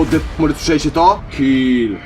What the słyszeliście to? Kill.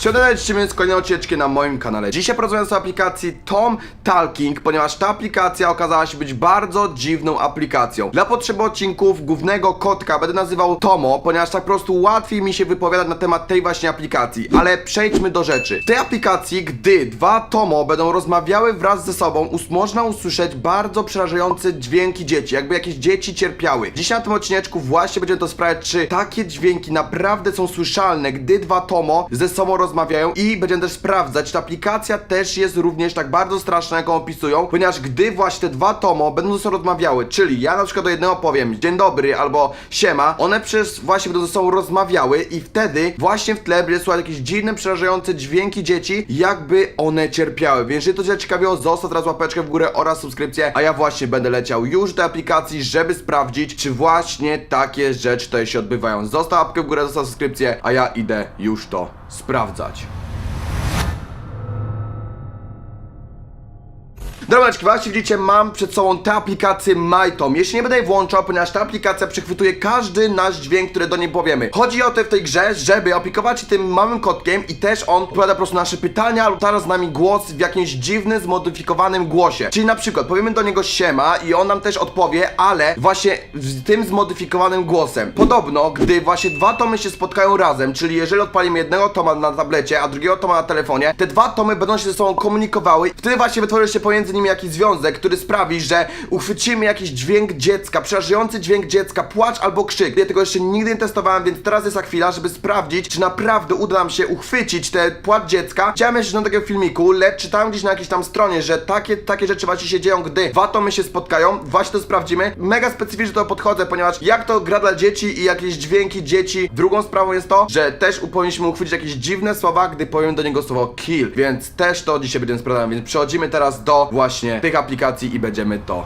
Siadaj, lecimy z kolejną odcineczkiem na moim kanale. Dzisiaj porozmawiam o aplikacji Tom Talking, ponieważ ta aplikacja okazała się być bardzo dziwną aplikacją. Dla potrzeby odcinków głównego kotka będę nazywał Tomo, ponieważ tak po prostu łatwiej mi się wypowiadać na temat tej właśnie aplikacji. Ale przejdźmy do rzeczy. W tej aplikacji, gdy dwa Tomo będą rozmawiały wraz ze sobą, us można usłyszeć bardzo przerażające dźwięki dzieci, jakby jakieś dzieci cierpiały. Dzisiaj na tym odcineczku właśnie będziemy to sprawdzać, czy takie dźwięki naprawdę są słyszalne, gdy dwa Tomo ze sobą rozmawiają i będziemy też sprawdzać, czy ta aplikacja też jest również tak bardzo straszna, jaką opisują, ponieważ gdy właśnie te dwa Tomo będą ze sobą rozmawiały, czyli ja na przykład do jednego powiem dzień dobry albo siema, one przecież właśnie będą ze sobą rozmawiały i wtedy właśnie w tle będzie słuchać jakieś dziwne, przerażające dźwięki dzieci, jakby one cierpiały. Więc jeżeli to Cię ciekawiło, zostaw teraz łapeczkę w górę oraz subskrypcję, a ja właśnie będę leciał już do aplikacji, żeby sprawdzić, czy właśnie takie rzeczy tutaj się odbywają. Zostaw łapkę w górę, zostaw subskrypcję, a ja idę już to sprawdzać. Drobeczki, właśnie widzicie, mam przed sobą tę aplikację MyTom. Jeśli nie będę jej włączał, ponieważ ta aplikacja przechwytuje każdy nasz dźwięk, który do niej powiemy. Chodzi o to w tej grze, żeby opiekować się tym małym kotkiem i też on odpowiada po prostu na nasze pytania lub teraz z nami głos w jakimś dziwnym, zmodyfikowanym głosie. Czyli na przykład powiemy do niego siema i on nam też odpowie, ale właśnie z tym zmodyfikowanym głosem. Podobno, gdy właśnie dwa tomy się spotkają razem, czyli jeżeli odpalimy jednego toma na tablecie, a drugiego toma na telefonie, te dwa tomy będą się ze sobą komunikowały. Wtedy właśnie wytworzy się pomiędzy nimi jakiś związek, który sprawi, że uchwycimy jakiś dźwięk dziecka, przerażający dźwięk dziecka, płacz albo krzyk. Ja tego jeszcze nigdy nie testowałem, więc teraz jest ta chwila, żeby sprawdzić, czy naprawdę uda nam się uchwycić ten płacz dziecka. Chciałem jeszcze do takiego filmiku, lecz czytałem gdzieś na jakiejś tam stronie, że takie, takie rzeczy właśnie się dzieją, gdy dwa tomy się spotkają. Właśnie to sprawdzimy. Mega specyficznie do to podchodzę, ponieważ jak to gra dla dzieci i jakieś dźwięki dzieci. Drugą sprawą jest to, że też powinniśmy uchwycić jakieś dziwne słowa, gdy powiem do niego słowo kill. Więc też to dzisiaj będziemy sprawdzać. Więc przechodzimy teraz do właśnie tych aplikacji i będziemy to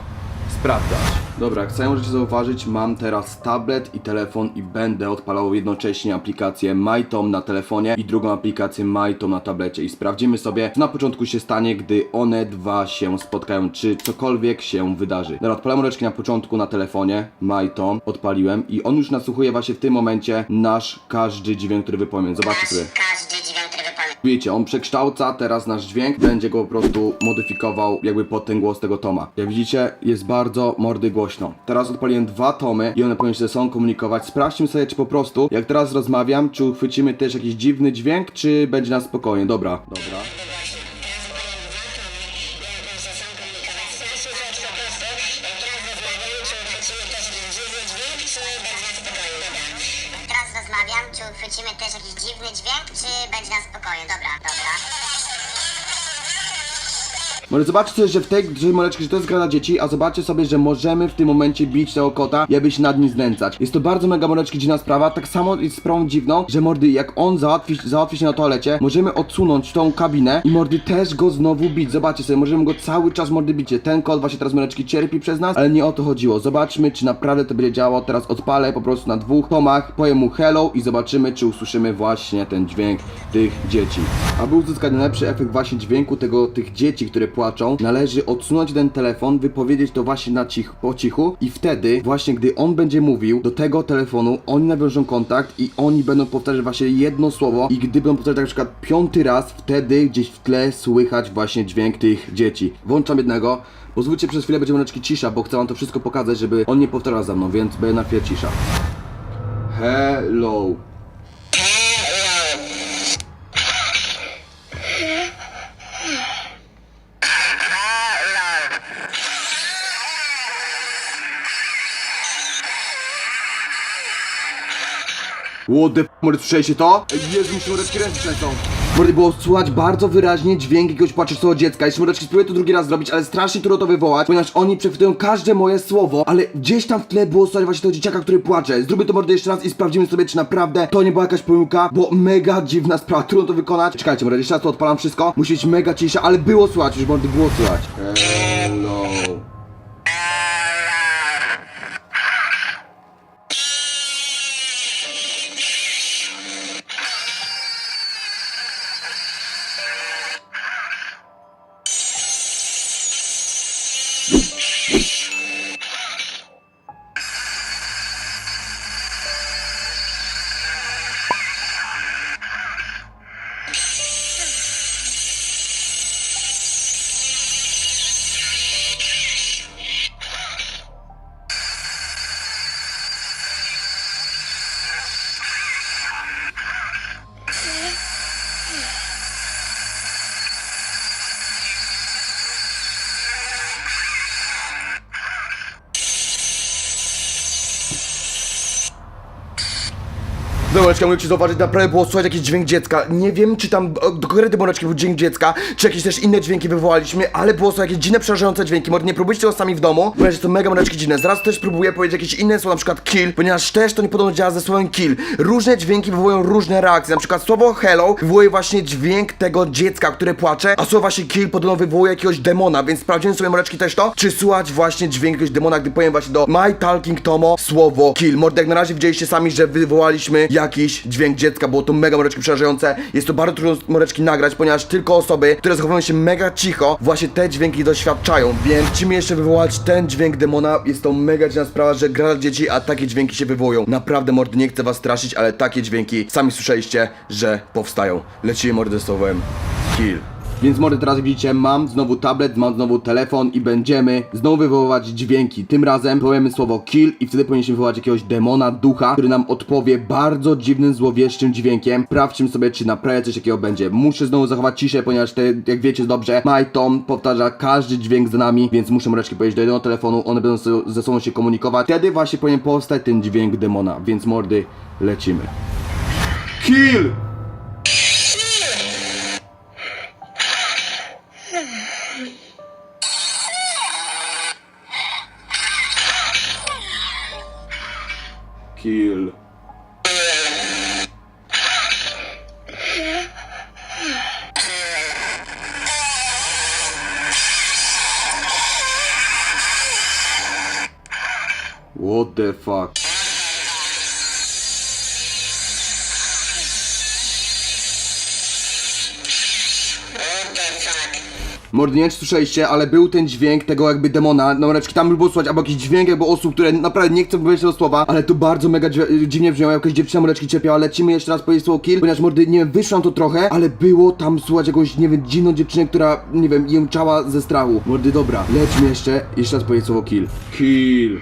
sprawdzać. Dobra, sami możecie zauważyć, mam teraz tablet i telefon i będę odpalał jednocześnie aplikację MyTom na telefonie i drugą aplikację MyTom na tablecie i sprawdzimy sobie, co na początku się stanie, gdy one dwa się spotkają, czy cokolwiek się wydarzy. Dobra, odpalam ręczki na początku na telefonie, MyTom, odpaliłem i on już nasłuchuje właśnie w tym momencie nasz każdy dźwięk, który wypowiem. Zobaczcie sobie. Każdy dźwięk, który wypowiem. Wiecie, on przekształca teraz nasz dźwięk, będzie go po prostu modyfikował jakby pod ten głos tego Toma. Jak widzicie, jest bardzo mordy głośno. Teraz odpaliłem dwa tomy i one powinny się ze sobą komunikować. Sprawdźmy sobie, czy po prostu, jak teraz rozmawiam, czy uchwycimy też jakiś dziwny dźwięk, czy będzie nas spokojnie. Dobra, dobra. Rozmawiam, czy uchwycimy też jakiś dziwny dźwięk, czy będzie nam spokojnie. Dobra, dobra. Może zobaczcie że w tej grze moleczki, że to jest gra dla dzieci, a zobaczcie sobie, że możemy w tym momencie bić tego kota i aby się nad nim znęcać. Jest to bardzo mega moleczki dziwna sprawa, tak samo jest sprawą dziwną, że mordy jak on załatwi, załatwi się na toalecie, możemy odsunąć tą kabinę i mordy też go znowu bić. Zobaczcie sobie, możemy go cały czas mordy bicie. Ten kot właśnie teraz moleczki cierpi przez nas, ale nie o to chodziło. Zobaczmy, czy naprawdę to będzie działało. Teraz odpalę po prostu na dwóch tomach, powiem mu hello i zobaczymy, czy usłyszymy właśnie ten dźwięk tych dzieci. Aby uzyskać najlepszy efekt właśnie dźwięku tego, tych dzieci, które płaczą, należy odsunąć ten telefon, wypowiedzieć to właśnie na cich, po cichu i wtedy właśnie gdy on będzie mówił do tego telefonu, oni nawiążą kontakt i oni będą powtarzać właśnie jedno słowo i gdy będą powtarzać na przykład piąty raz, wtedy gdzieś w tle słychać właśnie dźwięk tych dzieci. Włączam jednego. Pozwólcie przez chwilę, będzie moneczki cisza, bo chcę wam to wszystko pokazać, żeby on nie powtarzał za mną, więc będzie na chwilę cisza. Hello. F***, może słyszeliście to? Ej, Jezu, mi się mordeczki ręce trzęsą. Mordy było słuchać bardzo wyraźnie dźwięk jakiegoś płaczącego dziecka. Jeśli mordeczki spróbuję to drugi raz zrobić, ale strasznie trudno to wywołać, ponieważ oni przechwytują każde moje słowo, ale gdzieś tam w tle było słuchać właśnie tego dzieciaka, który płacze. Zróbmy to mordy jeszcze raz i sprawdzimy sobie, czy naprawdę to nie była jakaś pomyłka, bo mega dziwna sprawa, trudno to wykonać. Czekajcie, mordy, jeszcze raz to odpalam wszystko. Musi być mega cisza, ale było słychać, już mordy było słychać. Hello. Mordeczka, mogę ci zauważyć, naprawdę było słychać jakiś dźwięk dziecka. Nie wiem, czy tam o, do konkretnej mordeczki był dźwięk dziecka, czy jakieś też inne dźwięki wywołaliśmy, ale było słychać jakieś dziwne, przerażające dźwięki. Może nie próbujcie tego sami w domu, ponieważ to mega mordeczki dziwne. Zaraz też próbuję powiedzieć jakieś inne słowa, na przykład kill, ponieważ też to nie podobno działa ze słowem kill. Różne dźwięki wywołują różne reakcje. Na przykład słowo hello wywołuje właśnie dźwięk tego dziecka, które płacze, a słowo właśnie kill podobno wywołuje jakiegoś demona, więc sprawdziłem sobie mordeczki też to, czy słuchać właśnie dźwięk jakiegoś demona, gdy powiem właśnie do My Talking Tomo słowo kill. Mordek, na razie widzieliście sami, że wywołaliśmy jakiś dźwięk dziecka, było to mega mordeczki przerażające. Jest to bardzo trudno mordeczki nagrać, ponieważ tylko osoby, które zachowują się mega cicho, właśnie te dźwięki doświadczają, więc musimy jeszcze wywołać ten dźwięk demona. Jest to mega dziwna sprawa, że gra dzieci, a takie dźwięki się wywołują. Naprawdę, mordy, nie chcę was straszyć, ale takie dźwięki sami słyszeliście, że powstają. Lecimy mordy słowem kill. Więc mordy teraz widzicie, mam znowu tablet, mam znowu telefon i będziemy znowu wywoływać dźwięki. Tym razem powiemy słowo kill i wtedy powinniśmy wywołać jakiegoś demona, ducha, który nam odpowie bardzo dziwnym, złowieszczym dźwiękiem. Sprawdźmy sobie, czy naprawdę coś takiego będzie. Muszę znowu zachować ciszę, ponieważ te, jak wiecie dobrze, My Tom powtarza każdy dźwięk za nami, więc muszę mreczki powiedzieć do jednego telefonu, one będą ze sobą się komunikować. Wtedy właśnie powinien powstać ten dźwięk demona, więc mordy, lecimy. Kill! Kill. What the fuck? What the fuck? Mordy, nie wiem czy słyszeliście, ale był ten dźwięk tego jakby demona, no reczki, tam było słychać albo jakiś dźwięk jakby osób, które naprawdę nie chcę powiedzieć tego słowa, ale to bardzo mega dźwi- dziwnie brzmiało, jakaś dziewczyna mordeczki cierpiała, lecimy jeszcze raz powiedzieć słowo kill, ponieważ mordy, nie wiem, wyszłam to trochę, ale było tam słuchać jakąś, nie wiem, dziwną dziewczynę, która, nie wiem, jęczała ze strachu. Mordy, dobra, lećmy jeszcze, jeszcze raz powiedzieć słowo kill. Kill.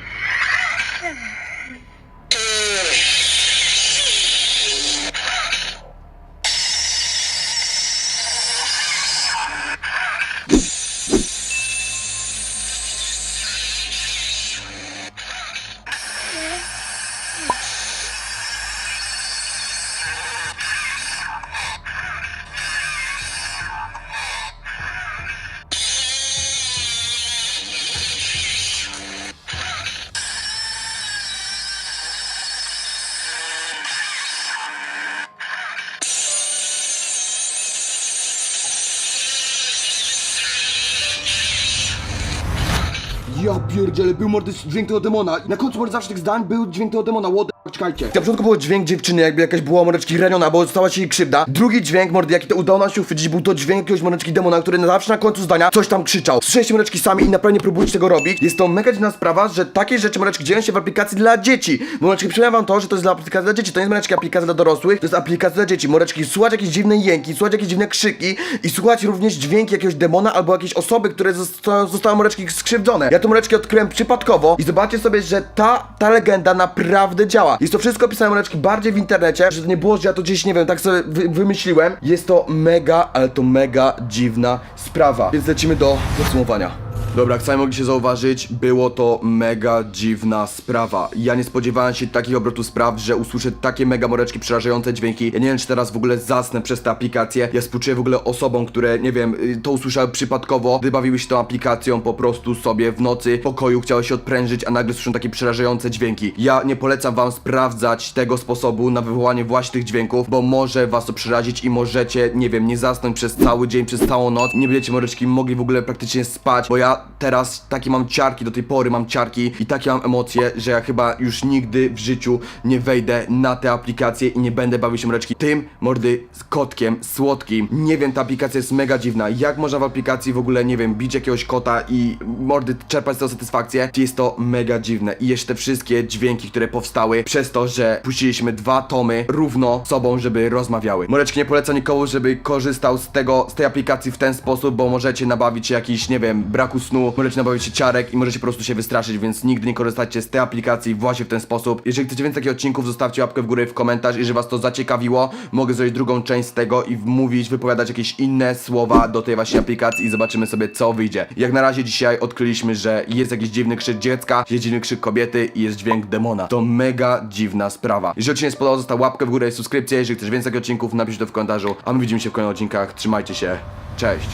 Ja pierdzielę, był mordy dźwięk tego demona. Na końcu mordy zawsze tych zdań był dźwięk tego demona. What czekajcie. Na początku był dźwięk dziewczyny, jakby jakaś była mordeczki raniona, bo stała się jej krzywda. Drugi dźwięk mordy, jaki to udało nam się uchwycić, był to dźwięk jakiegoś mordeczki demona, który zawsze na końcu zdania coś tam krzyczał. Słyszeliście mordeczki sami i naprawdę próbujcie tego robić. Jest to mega dziwna sprawa, że takie rzeczy mordeczki dzieją się w aplikacji dla dzieci. Mordeczki, przypomnę wam to, że to jest dla aplikacji dla dzieci. To nie jest mordeczki aplikacja dla dorosłych, to jest aplikacja dla dzieci. Mordeczki, słuchać jakieś dziwne jęki, słuchać jakieś dziwne krzyki i słuchać również dźwięki jakiegoś demona albo jakiejś osoby, które zosta zostały mordeczki skrzywdzone. Ja to mordeczki odkryłem przypadkowo i zobaczcie sobie, że ta, ta legenda naprawdę działa. Jest to wszystko opisane mordeczki bardziej w internecie, że to nie było, że ja to gdzieś, nie wiem, tak sobie wy wymyśliłem. Jest to mega, ale to mega dziwna sprawa. Więc lecimy do podsumowania. Dobra, jak sami mogliście zauważyć, było to mega dziwna sprawa. Ja nie spodziewałem się takich obrotów spraw, że usłyszę takie mega moreczki, przerażające dźwięki. Ja nie wiem, czy teraz w ogóle zasnę przez tę aplikację. Ja współczuję w ogóle osobom, które, nie wiem, y, to usłyszały przypadkowo, gdy bawiły się tą aplikacją po prostu sobie w nocy, w pokoju, chciały się odprężyć, a nagle słyszą takie przerażające dźwięki. Ja nie polecam wam sprawdzać tego sposobu na wywołanie właśnie tych dźwięków, bo może was to przerazić i możecie, nie wiem, nie zasnąć przez cały dzień, przez całą noc. Nie będziecie moreczki mogli w ogóle praktycznie spać, bo ja teraz takie mam ciarki, do tej pory mam ciarki i takie mam emocje, że ja chyba już nigdy w życiu nie wejdę na tę aplikację i nie będę bawił się mreczki tym mordy z kotkiem słodkim. Nie wiem, ta aplikacja jest mega dziwna. Jak można w aplikacji w ogóle, nie wiem, bić jakiegoś kota i mordy czerpać z tego satysfakcję? Jest to mega dziwne. I jeszcze te wszystkie dźwięki, które powstały przez to, że puściliśmy dwa tomy równo sobą, żeby rozmawiały. Moreczki nie polecam nikomu, żeby korzystał z tego, z tej aplikacji w ten sposób, bo możecie nabawić się jakiś, nie wiem, braku snu snu, możecie nabawić się ciarek i możecie po prostu się wystraszyć, więc nigdy nie korzystajcie z tej aplikacji właśnie w ten sposób. Jeżeli chcecie więcej takich odcinków, zostawcie łapkę w górę w komentarz, jeżeli was to zaciekawiło, mogę zrobić drugą część z tego i mówić, wypowiadać jakieś inne słowa do tej właśnie aplikacji i zobaczymy sobie co wyjdzie. Jak na razie dzisiaj odkryliśmy, że jest jakiś dziwny krzyk dziecka, jest dziwny krzyk kobiety i jest dźwięk demona. To mega dziwna sprawa. Jeżeli odcinek spodobał, zostaw łapkę w górę i subskrypcję. Jeżeli chcesz więcej takich odcinków, napisz to w komentarzu, a my widzimy się w kolejnych odcinkach. Trzymajcie się. Cześć.